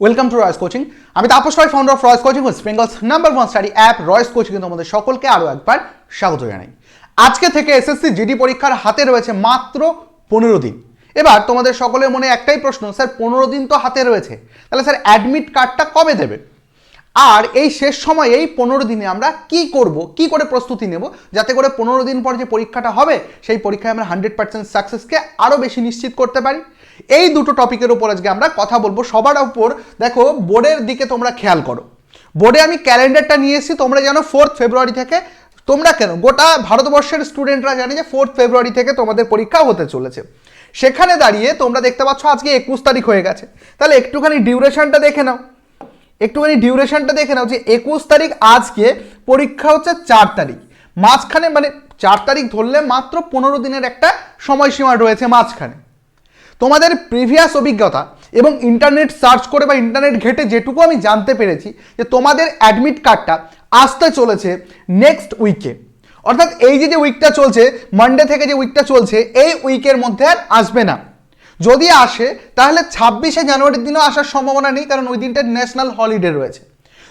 Welcome to Roy's coaching আমি Tapas Roy founder of Roy's coaching West Bengal's number one study app Roy's coaching তোমাদের সকলকে আরও একবার স্বাগত জানাই। আজকে থেকে এসএসসি জিডি পরীক্ষার হাতে রয়েছে মাত্র পনেরো দিন। এবার তোমাদের সকলের মনে একটাই প্রশ্ন, স্যার, পনেরো দিন তো হাতে রয়েছে। তাহলে স্যার অ্যাডমিট কার্ডটা কবে দেবে আর এই শেষ সময়ে এই পনেরো দিনে আমরা কি করব, কি করে প্রস্তুতি নেব, যাতে করে পনেরো দিন পর যে পরীক্ষাটা হবে, সেই পরীক্ষায় আমরা হান্ড্রেড পার্সেন্ট সাকসেসকে আরও বেশি নিশ্চিত করতে পারি। এই দুটো টপিকের উপর আজকে আমরা কথা বলব। সবার উপর দেখো, বোর্ডের দিকে তোমরা খেয়াল করো। বোর্ডে আমি ক্যালেন্ডারটা নিয়ে এসেছি, তোমরা জানো ফোর্থ ফেব্রুয়ারি থেকে, তোমরা কেন, গোটা ভারতবর্ষের স্টুডেন্টরা জানে যে ফোর্থ ফেব্রুয়ারি থেকে তোমাদের পরীক্ষা হতে চলেছে। সেখানে দাঁড়িয়ে তোমরা দেখতে পাচ্ছ আজকে একুশ তারিখ হয়ে গেছে। তাহলে একটুখানি ডিউরেশনটা দেখে নাও। একটুখানি ডিউরেশনটা দেখে নাও যে একুশ তারিখ আজকে, পরীক্ষা হচ্ছে চার তারিখ। মাঝখানে মানে চার তারিখ ধরলে মাত্র পনেরো দিনের একটা সময়সীমা রয়েছে মাঝখানে। তোমাদের প্রিভিয়াস অভিজ্ঞতা এবং ইন্টারনেট সার্চ করে বা ইন্টারনেট ঘেটে যেটুকু আমি জানতে পেরেছি যে তোমাদের অ্যাডমিট কার্ডটা আসতে চলেছে নেক্সট উইকে অর্থাৎ এই যে যে উইকটা চলছে মানডে থেকে যে উইকটা চলছে, এই উইকের মধ্যে আর আসবে না। যদি আসে, তাহলে ছাব্বিশে জানুয়ারির দিনও আসার সম্ভাবনা নেই, কারণ ওই দিনটা ন্যাশনাল হলিডে রয়েছে।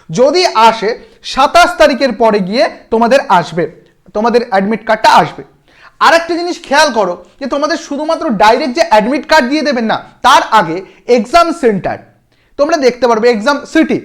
যদি আসে, সাতাশ তারিখের পরে গিয়ে তোমাদের আসবে, তোমাদের অ্যাডমিট কার্ডটা আসবে। আর একটা জিনিস খেয়াল করো, যে তোমাদের শুধুমাত্র ডাইরেক্ট যে অ্যাডমিট কার্ড দিয়ে দেবেন না, তার আগে এক্সাম সেন্টার তোমরা দেখতে পারবে এক্সাম সিটি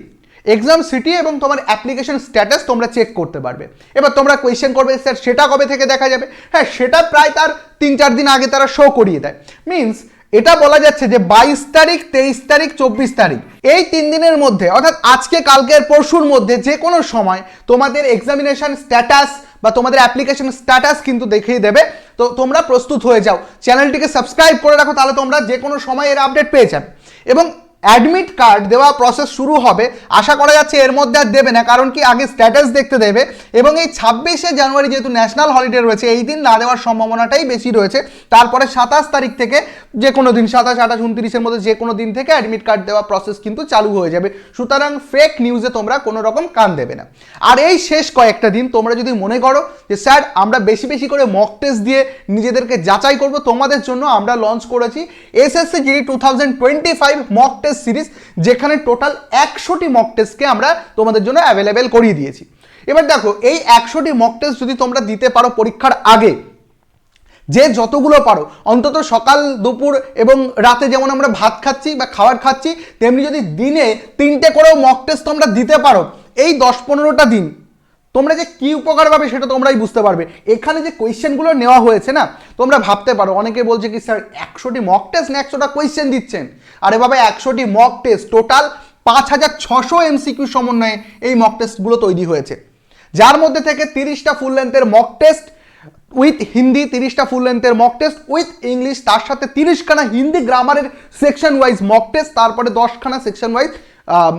এক্সাম সিটি এবং তোমার অ্যাপ্লিকেশন স্ট্যাটাস তোমরা চেক করতে পারবে। এবার তোমরা কোয়েশ্চেন করবে, স্যার, সেটা কবে থেকে দেখা যাবে? হ্যাঁ সেটা প্রায় তার তিন চার দিন আগে তারা শো করিয়ে দেয়। মিন্স এটা বলা যাচ্ছে যে বাইশ তারিখ, তেইশ তারিখ, চব্বিশ তারিখ। এই তিন দিনের মধ্যে, অর্থাৎ আজকে, কালকের, পরশুর মধ্যে যে কোনো সময় তোমাদের এক্সামিনেশন স্ট্যাটাস বা তোমাদের অ্যাপ্লিকেশন স্ট্যাটাস কিন্তু দেখিয়ে দেবে। তো তোমরা প্রস্তুত হয়ে যাও। চ্যানেলটিকে সাবস্ক্রাইব করে রাখো, তাহলে তোমরা যে কোনো সময় এর আপডেট পেয়ে যাবে। এবং অ্যাডমিট কার্ড দেওয়া প্রসেস শুরু হবে। আশা করা যাচ্ছে এর মধ্যে আর দেবে না, কারণ কি আগে স্ট্যাটাস দেখতে দেবে এবং এই ছাব্বিশে জানুয়ারি যেহেতু ন্যাশনাল হলিডে রয়েছে, এই দিন না দেওয়ার সম্ভাবনাটাই বেশি রয়েছে। তারপরে সাতাশ তারিখ থেকে যে কোনো দিন, সাতাশ, আঠাশ, উনত্রিশের মধ্যে যে কোনো দিন থেকে অ্যাডমিট কার্ড দেওয়া প্রসেস কিন্তু চালু হয়ে যাবে। সুতরাং ফেক নিউজে তোমরা কোনো রকম কান দেবে না। আর এই শেষ কয়েকটা দিন তোমরা যদি মনে করো যে, স্যার, আমরা বেশি বেশি করে মক টেস্ট দিয়ে নিজেদেরকে যাচাই করব, তোমাদের জন্য আমরা লঞ্চ করেছি। SSC GD two thousand twenty five mock test series যেখানে টোটাল একশোটি মক টেস্টকে আমরা তোমাদের জন্য অ্যাভেলেবেল করিয়ে দিয়েছি। এবার দেখো, এই একশোটি মক টেস্ট যদি তোমরা দিতে পারো পরীক্ষার আগে, যে যতগুলো পারো, অন্তত সকাল, দুপুর এবং রাতে যেমন আমরা ভাত খাচ্ছি বা খাবার খাচ্ছি, তেমনি যদি দিনে তিনটে করেও মক টেস্ট তোমরা দিতে পারো, এই দশ পনেরোটা দিন তোমরা যে কি উপকার পাবে সেটা তোমরাই বুঝতে পারবে। এখানে যে কোয়েশ্চেনগুলো নেওয়া হয়েছে না, তোমরা ভাবতে পারো। অনেকে বলছে কি, স্যার, একশোটি মক টেস্ট না একশোটা কোয়েশ্চেন দিচ্ছেন? আরে বাবা, একশোটি মক টেস্ট টোটাল পাঁচ হাজার ছশো এমসিকিউ সমন্বয়ে এই মক টেস্টগুলো তৈরি হয়েছে। যার মধ্যে থেকে তিরিশটা ফুল লেন্থের মক টেস্ট উইথ হিন্দি তিরিশটা ফুল লেন্থের মক টেস্ট উইথ ইংলিশ তার সাথে তিরিশখানা হিন্দি গ্রামারের সেকশন ওয়াইজ মক টেস্ট তারপরে দশখানা সেকশন ওয়াইজ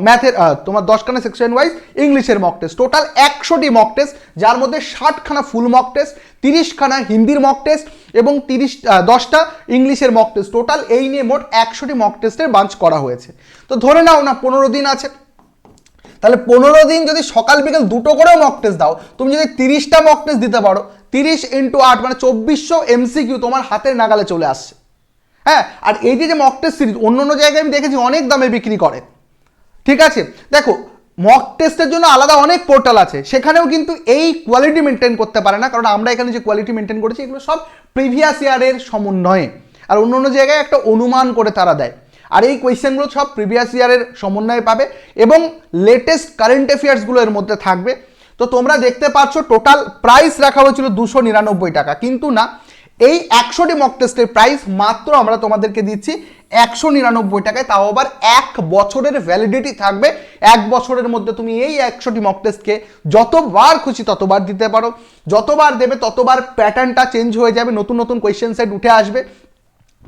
ম্যাথের তোমার দশখানা সেকশন ওয়াইজ ইংলিশের মক টেস্ট টোটাল একশোটি মক টেস্ট যার মধ্যে ষাটখানা ফুল মক টেস্ট তিরিশখানা হিন্দির মক টেস্ট এবং তিরিশ দশটা ইংলিশের মক টেস্ট টোটাল এই নিয়ে মোট একশোটি মক টেস্টের বাঞ্চ করা হয়েছে। তো ধরে নাও না, পনেরো দিন আছে। তাহলে পনেরো দিন যদি সকাল বিকেল দুটো করেও মক টেস্ট দাও, তুমি যদি তিরিশটা মক টেস্ট দিতে পারো, তিরিশ ইন্টু আট মানে চব্বিশশো এমসিকিউ তোমার হাতের নাগালে চলে আসছে। হ্যাঁ আর এই যে মক টেস্ট সিরিজ অন্য অন্য জায়গায় আমি দেখেছি অনেক দামে বিক্রি করে। ঠিক আছে? দেখো মক টেস্টের জন্য আলাদা অনেক পোর্টাল আছে। সেখানেও কিন্তু এই কোয়ালিটি মেনটেন করতে পারে না, কারণ আমরা এখানে যে কোয়ালিটি মেনটেন করেছি, এগুলো সব প্রিভিয়াস ইয়ারের সমন্বয়ে। আর অন্য অন্য জায়গায় একটা অনুমান করে তারা দেয়। আর এই কোয়েশ্চেনগুলো সব প্রিভিয়াস ইয়ারের সমন্বয়ে পাবে এবং লেটেস্ট কারেন্ট অ্যাফেয়ার্সগুলো এর মধ্যে থাকবে। তো তোমরা দেখতে পাচ্ছ টোটাল প্রাইস রাখা হয়েছিল দুশো নিরানব্বই টাকা। কিন্তু না, এই একশোটি মক টেস্টের প্রাইস মাত্র আমরা তোমাদেরকে দিচ্ছি একশো নিরানব্বই টাকায়। তাও আবার এক বছরের ভ্যালিডিটি থাকবে। এক বছরের মধ্যে তুমি এই একশোটি মক টেস্টকে যতবার খুশি ততবার দিতে পারো। যতবার দেবে ততবার প্যাটার্নটা চেঞ্জ হয়ে যাবে। নতুন নতুন কোয়েশ্চেন সেট উঠে আসবে।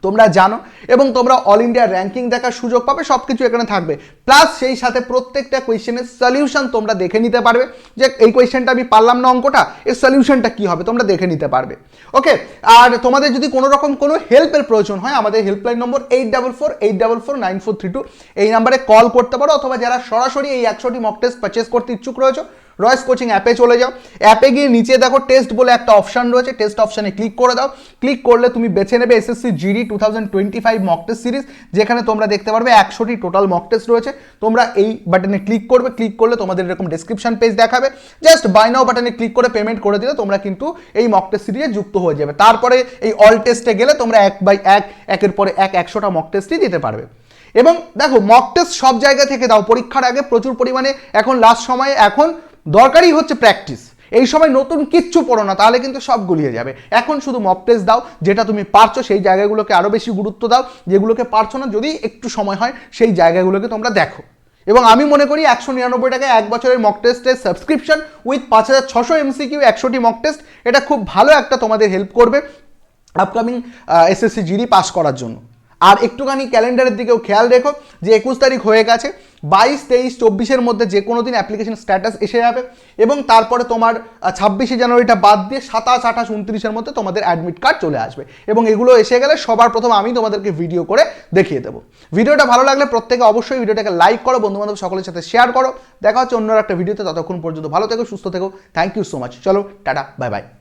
তোমরা জানো, এবং তোমরা অল ইন্ডিয়া র্যাঙ্কিং দেখার সুযোগ পাবে সব কিছু এখানে থাকবে। প্লাস সেই সাথে প্রত্যেকটা কোয়েশ্চেনের সলিউশন তোমরা দেখে নিতে পারবে যে এই কোয়েশ্চেনটা আমি পারলাম না অঙ্কটা, এর সলিউশনটা কী হবে তোমরা দেখে নিতে পারবে। ওকে আর তোমাদের যদি কোনো রকম কোনো হেল্পের প্রয়োজন হয়, আমাদের helpline number eight double four eight double four nine four three two এই নাম্বারে কল করতে পারো, অথবা যারা সরাসরি এই একশোটি মক টেস্ট পারচেস করতে ইচ্ছুক রয়েছে রয়েস কোচিং অ্যাপে চলে যাও। অ্যাপে গিয়ে নিচে দেখো টেস্ট বলে একটা অপশন রয়েছে। টেস্ট অপশানে ক্লিক করে দাও। ক্লিক করলে তুমি বেছে নেবে SSC GD two thousand twenty five mock test series যেখানে তোমরা দেখতে পারবে একশোটি টোটাল মক টেস্ট রয়েছে। তোমরা এই বাটনে ক্লিক করবে। ক্লিক করলে তোমাদের এরকম ডেসক্রিপশন পেজ দেখাবে। জাস্ট বাই নাও বাটনে ক্লিক করে পেমেন্ট করে দিলে তোমরা কিন্তু এই মক টেস্ট সিরিজে যুক্ত হয়ে যাবে। তারপরে এই অল টেস্টে গেলে তোমরা এক বাই এক, একের পরে এক, একশোটা মক টেস্টই দিতে পারবে। এবং দেখো মক টেস্ট সব জায়গা থেকে দাও। পরীক্ষার আগে প্রচুর পরিমাণে এখন লাস্ট সময়ে এখন দরকারই হচ্ছে প্র্যাকটিস এই সময় নতুন কিচ্ছু পড়ো না, তাহলে কিন্তু সব গুলিয়ে যাবে। এখন শুধু মক টেস্ট দাও, যেটা তুমি পারছ সেই জায়গাগুলোকে আরও বেশি গুরুত্ব দাও, যেগুলোকে পারছ না, যদি একটু সময় হয়, সেই জায়গাগুলোকে তোমরা দেখো। এবং আমি মনে করি একশো নিরানব্বই টাকায় এক বছরের মক টেস্টের সাবস্ক্রিপশন উইথ পাঁচ হাজার ছশো এমসিকিউ একশোটি মক টেস্ট এটা খুব ভালো একটা তোমাদের হেল্প করবে আপকামিং এসএসসি জিডি পাস করার জন্য। আর একটুখানি ক্যালেন্ডারের দিকেও খেয়াল রেখো যে একুশ তারিখ হয়ে গেছে বাইশ, তেইশ, চব্বিশের মধ্যে যে কোনো দিন অ্যাপ্লিকেশন স্ট্যাটাস এসে যাবে এবং তারপরে তোমার ছাব্বিশে জানুয়ারিটা বাদ দিয়ে সাতাশ, আঠাশ, উনত্রিশের মধ্যে তোমাদের অ্যাডমিট কার্ড চলে আসবে এবং এগুলো এসে গেলে সবার প্রথম আমি তোমাদেরকে ভিডিও করে দেখিয়ে দেবো। ভিডিওটা ভালো লাগলে প্রত্যেকে অবশ্যই ভিডিওটাকে লাইক করো, বন্ধুবান্ধব সকলের সাথে শেয়ার করো। দেখা হচ্ছে অন্য একটা ভিডিওতে ততক্ষণ পর্যন্ত ভালো থেকো, সুস্থ থেকো। থ্যাংক ইউ সো মাচ চলো, টাটা বাই বাই